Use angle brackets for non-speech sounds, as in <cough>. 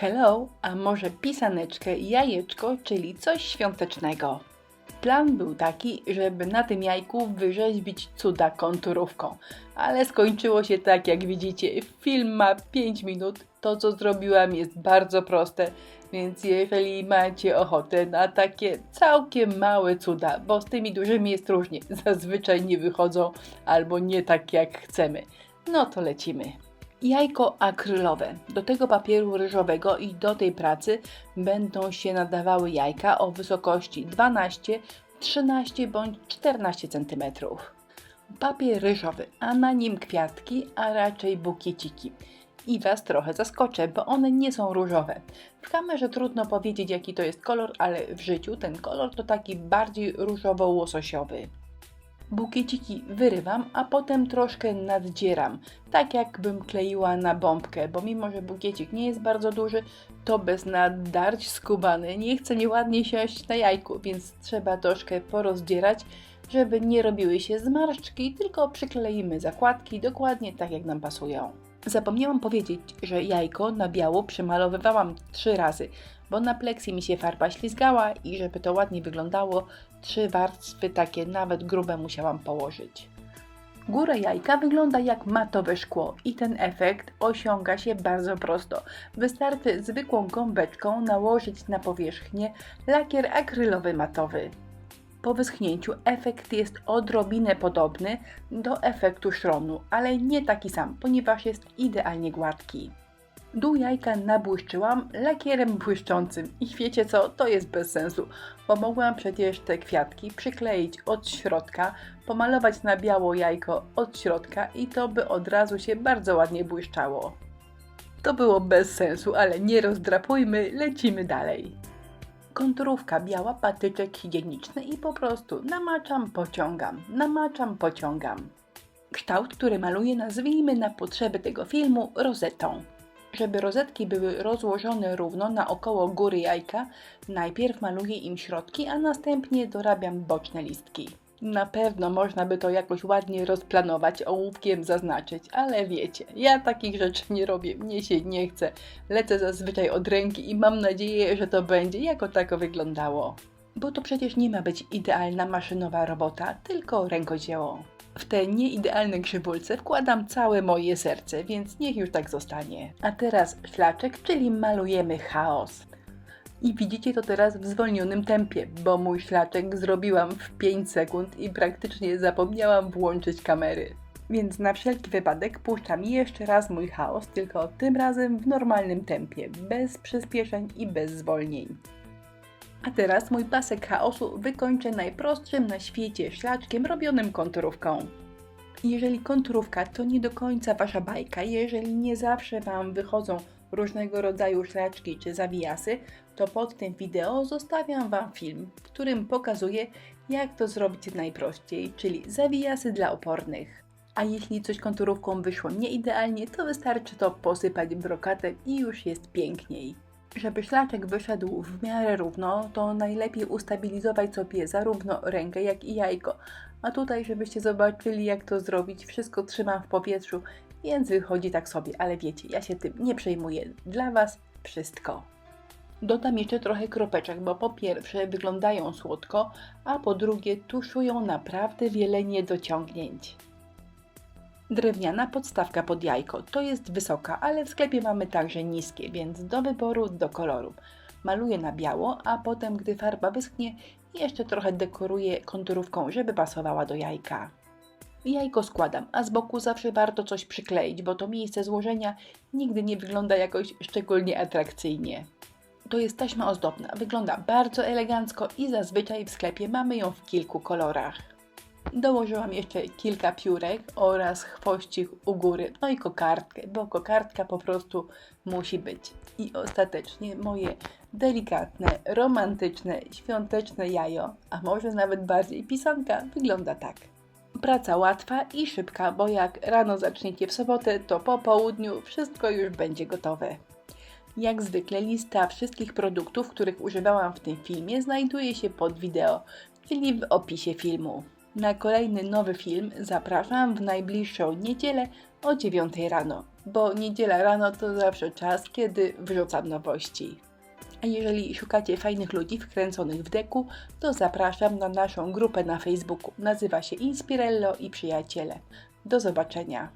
hello, a może pisaneczkę jajeczko, czyli coś świątecznego. Plan był taki, żeby na tym jajku wyrzeźbić cuda konturówką, ale skończyło się tak jak widzicie. Film ma 5 minut, to co zrobiłam jest bardzo proste, więc jeżeli macie ochotę na takie całkiem małe cuda, bo z tymi dużymi jest różnie, <laughs> zazwyczaj nie wychodzą albo nie tak jak chcemy, no to lecimy. Jajko akrylowe. Do tego papieru ryżowego i do tej pracy będą się nadawały jajka o wysokości 12, 13 bądź 14 cm. Papier ryżowy, a na nim kwiatki, a raczej bukieciki. I Was trochę zaskoczę, bo one nie są różowe. W kamerze trudno powiedzieć jaki to jest kolor, ale w życiu ten kolor to taki bardziej różowo-łososiowy. Bukieciki wyrywam, a potem troszkę nadzdzieram, tak jakbym kleiła na bombkę, bo mimo, że bukiecik nie jest bardzo duży, to bez naddarć skubany nie chce nieładnie siąść na jajku, więc trzeba troszkę porozdzierać, żeby nie robiły się zmarszczki, tylko przykleimy zakładki dokładnie tak jak nam pasują. Zapomniałam powiedzieć, że jajko na biało przemalowywałam trzy razy, bo na pleksji mi się farba ślizgała i żeby to ładnie wyglądało, trzy warstwy takie nawet grube musiałam położyć. Góra jajka wygląda jak matowe szkło i ten efekt osiąga się bardzo prosto. Wystarczy zwykłą gąbeczką nałożyć na powierzchnię lakier akrylowy matowy. Po wyschnięciu efekt jest odrobinę podobny do efektu szronu, ale nie taki sam, ponieważ jest idealnie gładki. Dół jajka nabłyszczyłam lakierem błyszczącym i wiecie co, to jest bez sensu, bo mogłam przecież te kwiatki przykleić od środka, pomalować na biało jajko od środka i to by od razu się bardzo ładnie błyszczało. To było bez sensu, ale nie rozdrapujmy, lecimy dalej. Konturówka biała, patyczek higieniczny i po prostu namaczam, pociągam, namaczam, pociągam. Kształt, który maluję nazwijmy na potrzeby tego filmu rozetą. Żeby rozetki były rozłożone równo naokoło góry jajka, najpierw maluję im środki, a następnie dorabiam boczne listki. Na pewno można by to jakoś ładnie rozplanować, ołówkiem zaznaczyć, ale wiecie, ja takich rzeczy nie robię, mnie się nie chce. Lecę zazwyczaj od ręki i mam nadzieję, że to będzie jako tako wyglądało. Bo to przecież nie ma być idealna maszynowa robota, tylko rękodzieło. W te nieidealne grzybulce wkładam całe moje serce, więc niech już tak zostanie. A teraz szlaczek, czyli malujemy chaos. I widzicie to teraz w zwolnionym tempie, bo mój szlaczek zrobiłam w 5 sekund i praktycznie zapomniałam włączyć kamery. Więc na wszelki wypadek puszczam jeszcze raz mój chaos, tylko tym razem w normalnym tempie, bez przyspieszeń i bez zwolnień. A teraz mój pasek chaosu wykończę najprostszym na świecie szlaczkiem robionym konturówką. Jeżeli konturówka to nie do końca Wasza bajka, jeżeli nie zawsze Wam wychodzą różnego rodzaju szlaczki czy zawijasy, to pod tym wideo zostawiam Wam film, w którym pokazuję jak to zrobić najprościej, czyli zawijasy dla opornych. A jeśli coś konturówką wyszło nieidealnie, to wystarczy to posypać brokatem i już jest piękniej. Żeby szlaczek wyszedł w miarę równo, to najlepiej ustabilizować sobie zarówno rękę, jak i jajko. A tutaj, żebyście zobaczyli, jak to zrobić, wszystko trzymam w powietrzu, więc wychodzi tak sobie, ale wiecie, ja się tym nie przejmuję. Dla Was wszystko. Dodam jeszcze trochę kropeczek, bo po pierwsze wyglądają słodko, a po drugie tuszują naprawdę wiele niedociągnięć. Drewniana podstawka pod jajko to jest wysoka, ale w sklepie mamy także niskie, więc do wyboru, do koloru. Maluję na biało, a potem, gdy farba wyschnie, jeszcze trochę dekoruję konturówką, żeby pasowała do jajka. Jajko składam, a z boku zawsze warto coś przykleić, bo to miejsce złożenia nigdy nie wygląda jakoś szczególnie atrakcyjnie. To jest taśma ozdobna, wygląda bardzo elegancko i zazwyczaj w sklepie mamy ją w kilku kolorach. Dołożyłam jeszcze kilka piórek oraz chwościk u góry, no i kokardkę, bo kokardka po prostu musi być. I ostatecznie moje delikatne, romantyczne, świąteczne jajo, a może nawet bardziej pisanka, wygląda tak. Praca łatwa i szybka, bo jak rano zaczniecie w sobotę, to po południu wszystko już będzie gotowe. Jak zwykle lista wszystkich produktów, których używałam w tym filmie znajduje się pod wideo, czyli w opisie filmu. Na kolejny nowy film zapraszam w najbliższą niedzielę o 9 rano. bo niedziela rano to zawsze czas, kiedy wrzucam nowości. A jeżeli szukacie fajnych ludzi wkręconych w deku, to zapraszam na naszą grupę na Facebooku. Nazywa się Inspirello i Przyjaciele. Do zobaczenia.